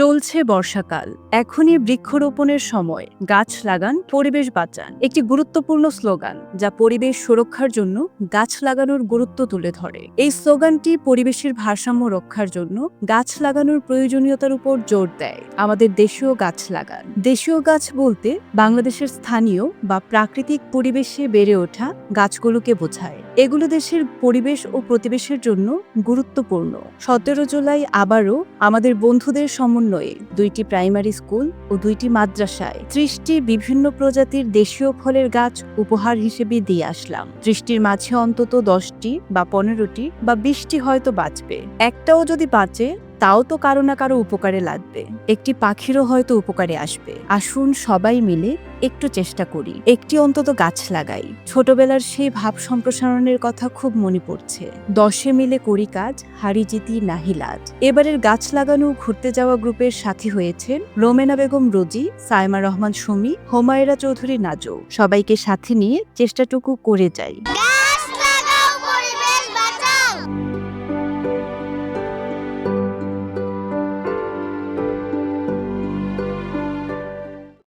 চলছে বর্ষাকাল। এখনই বৃক্ষরোপণের সময়। গাছ লাগান, পরিবেশ বাঁচান। একটি গুরুত্বপূর্ণ স্লোগান, যা পরিবেশ সুরক্ষার জন্য গাছ লাগানোর গুরুত্ব তুলে ধরে। এই স্লোগানটি পরিবেশের ভারসাম্য রক্ষার জন্য গাছ লাগানোর প্রয়োজনীয়তার উপর জোর দেয়। আমাদের দেশীয় গাছ লাগান। দেশীয় গাছ বলতে বাংলাদেশের স্থানীয় বা প্রাকৃতিক পরিবেশে বেড়ে ওঠা গাছগুলোকে বোঝায়। এগুলো দেশের পরিবেশ ও প্রতিবেশের জন্য গুরুত্বপূর্ণ। সতেরো জুলাই আবারও আমাদের বন্ধুদের সমন্বয়ে দুইটি প্রাইমারি স্কুল ও দুইটি মাদ্রাসায় ত্রিশটি বিভিন্ন প্রজাতির দেশীয় ফলের গাছ উপহার হিসেবে দিয়ে আসলাম। ত্রিশটির মাঝে অন্তত দশটি বা পনেরোটি বা বিশটি হয়তো বাঁচবে। একটাও যদি বাঁচে তাও তো কারও না কারও উপকারে লাগবে। একটি পাখিরও হয়তো উপকারে আসবে। আসুন সবাই মিলে একটু চেষ্টা করি। একটি অন্তত গাছ লাগাই। ছোটবেলার সেই ভাব সম্প্রসারণের কথা খুব মনে পড়ছে। দশে মিলে করি কাজ, হারি জিতি নাহি লাজ। এবারের গাছ লাগানো ঘুরতে যাওয়া গ্রুপের সাথী হয়েছেন রোমেনা বেগম রোজি, সাইমা রহমান সুমি, হোমায়রা চৌধুরী নাজো। সবাইকে সাথে নিয়ে চেষ্টাটুকু করে যাই।